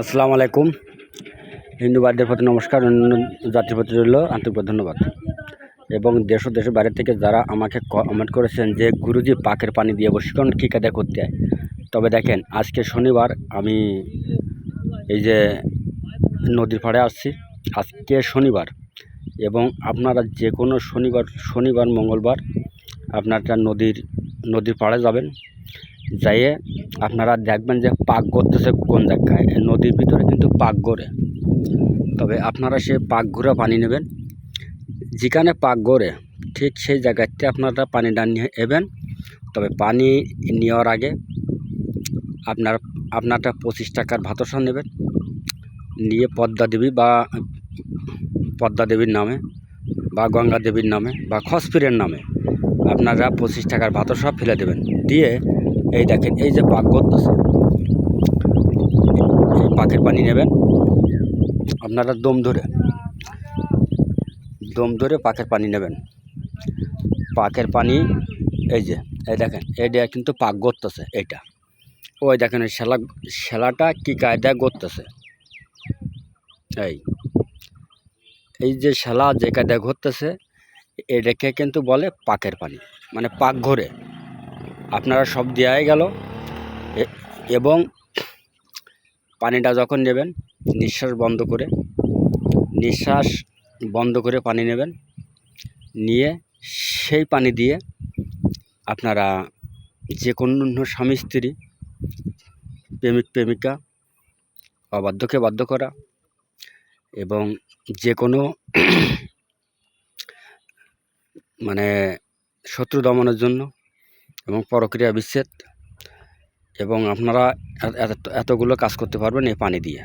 আসসালামু আলাইকুম। হিন্দু বাদ্যের প্রতি নমস্কার অন্য জাতির প্রতি রইল আন্তরিক ধন্যবাদ। এবং দেশ ও দেশের বাইরে থেকে যারা আমাকে কমেন্ট করেছেন যে, গুরুজি, পাকের পানি দিয়ে বশীকরণ কী কায়দা করতে হয়? তবে দেখেন, আজকে শনিবার আমি এই যে নদীর পাড়ে আসছি। আজকে শনিবার এবং আপনারা যে কোনো শনিবার শনিবার, মঙ্গলবার আপনারা নদীর নদীর পাড়ে যাবেন। যাইয়ে আপনারা দেখবেন যে পাক করতেছে কোন জায়গায়? নদীর ভিতরে কিন্তু পাক গড়ে তবে আপনারা সে পাক ঘুরে পানি নেবেন। যেখানে পাক গড়ে ঠিক সেই জায়গাতে আপনারা পানিটা নিয়ে এবেন। তবে পানি নেওয়ার আগে আপনার, আপনারটা পঁচিশ টাকার ভাতসা নেবেন। নিয়ে পদ্মা দেবী বা পদ্মা দেবীর নামে বা গঙ্গা দেবীর নামে বা খসপিরের নামে আপনারা পঁচিশ টাকার ভাতসা ফেলে দেবেন। দিয়ে এই দেখেন, এই যে পাক করতেছে। এই পাকের পানি নেবেন। আপনারা দম ধরে দম ধরে পাকের পানি নেবেন। পাকের পানি, এই যে, এই দেখেন, এই এইটা কিন্তু পাক গড়তেছে, এইটা। ওই দেখেন ওই শ্যালা শ্যালাটা কী কায়দায় গড়তেছে? এই এই যে শ্যালা যে কায়দায় ঘুরতেছে এটাকে কিন্তু বলে পাকের পানি। মানে পাক ঘরে। আপনারা সব দেওয়াই গেল। এবং পানিটা যখন নেবেন, নিঃশ্বাস বন্ধ করে, নিঃশ্বাস বন্ধ করে পানি নেবেন, নিয়ে সেই পানি দিয়ে আপনারা যে কোনো স্বামী, স্ত্রী, প্রেমিক, প্রেমিকা, অবাধ্যকে বাধ্য করা এবং যে কোনো মানে শত্রু দমনের জন্য এবং পরক্রিয়া বিচ্ছেদ এবং আপনারা এত- এতগুলো কাজ করতে পারবেন এই পানি দিয়ে।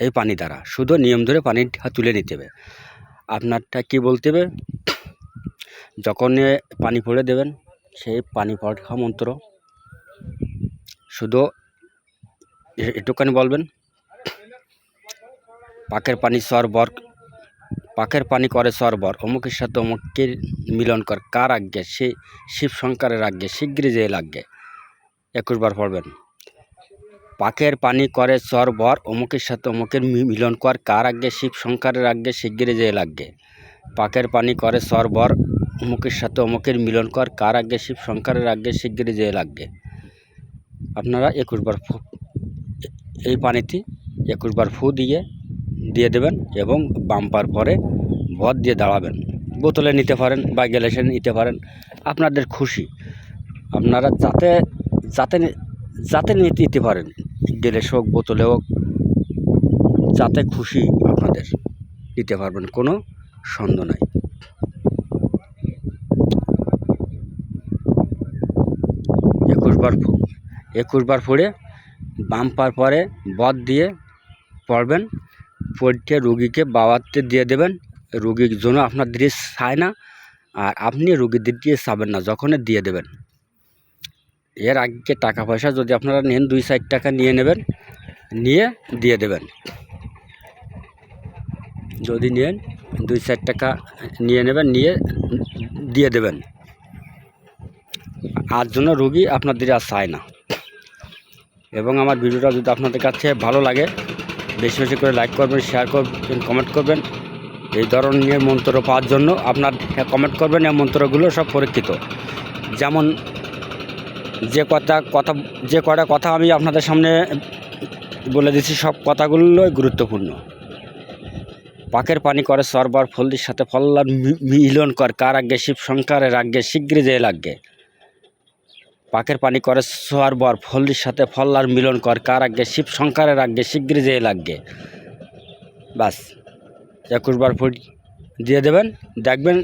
এই পানি দ্বারা। শুধু নিয়ম ধরে পানিটা তুলে নিতে হবে। আপনারটা কি বলতে হবে? যখন পানি পড়ে দেবেন, সেই পানি পড়া মন্ত্র। শুধু একটুখানি বলবেন। পাকের পানি সরবর পাকের পানি করে সরবর অমুকের সাথে অমুকের মিলন কর। কার আজ্ঞে? সে শিব শঙ্করের আজ্ঞে। শীঘ্রই যে লাগবে। একুশ বার পড়বেন। পাখের পানি করে সরবর অমুকের সাথে অমুকের মিলন কর। কার আজ্ঞে? শিব শঙ্করের আজ্ঞে। শীঘ্রই যে লাগবে। পাখের পানি করে সরবর অমুকের সাথে অমুকের মিলন কর। কার আজ্ঞে? শিব শঙ্করের আজ্ঞে। শীঘ্রই যে লাগবে। আপনারা একুশ বার ফু এই পানিতে একুশ বার ফু দিয়ে দিয়ে দেবেন এবং বাম্পার পরে ভর দিয়ে দাঁড়াবেন। বোতলে নিতে পারেন বা গ্যালাসে নিতে পারেন। আপনাদের খুশি। আপনারা যাতে যাতে যাতে নিতে পারেন। গ্যালাস হোক, বোতলে হোক, যাতে খুশি আপনাদের নিতে পারবেন, কোনো সন্দেহ নাই। একুশ বার ফু, একুশ বার ফুড়ে বাম্পার পরে বদ দিয়ে পড়বেন। পড়তে রুগীকে বাবাতে দিয়ে দেবেন। রুগীর জন্য আপনার দৃশ্য চায় না, আর আপনি রুগীদের দিয়ে চাবেন না, যখনই দিয়ে দেবেন। এর আগে টাকা পয়সা যদি আপনারা নেন, দুই চার টাকা নিয়ে নেবেন, নিয়ে দিয়ে দেবেন। যদি নেন, দুই চার টাকা নিয়ে নেবেন, নিয়ে দিয়ে দেবেন। আর জন্য রুগী আপনাদের আর চায় না। এবং আমার ভিডিওটা যদি আপনাদের কাছে ভালো লাগে বেশি বেশি করে লাইক করবেন শেয়ার করবেন কমেন্ট করবেন। এই ধরনের মন্ত্র পাওয়ার জন্য আপনার কমেন্ট করবেন, এই মন্ত্রগুলো সব পরীক্ষিত। যেমন যে কথা কথা, যে কটা কথা আমি আপনাদের সামনে বলে দিচ্ছি, সব কথাগুলোই গুরুত্বপূর্ণ। পাকের পানি করে সরবার ফলদির সাথে ফল্লার মিলন কর, কার আগে শিব শঙ্করের আগে শীঘ্রই যে লাগবে। পাকের পানি করে সরবর ফলদির সাথে ফল্লার মিলন কর, কার আগে শিব শঙ্করের আগে শীঘ্রই যেয়ে লাগবে। বাস, একুশ বার ফুট দিয়ে দেবেন, দেখবেন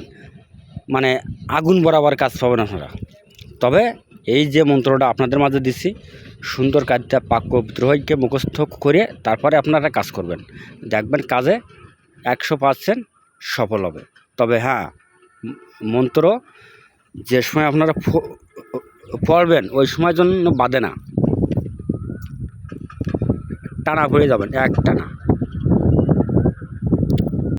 মানে আগুন বরাবর কাজ পাবেন আপনারা। তবে এই যে মন্ত্রটা আপনাদের মাঝে দিচ্ছি সুন্দর কাজটা পাক বিদ্রোহীকে মুখস্থ করে তারপরে আপনারা কাজ করবেন। দেখবেন কাজে একশো পার্সেন্ট সফল হবে। তবে হ্যাঁ মন্ত্র যে সময় আপনারা পড়বেন ওই সময়ের জন্য বাঁধে না। টানা পড়ে যাবেন এক টানা।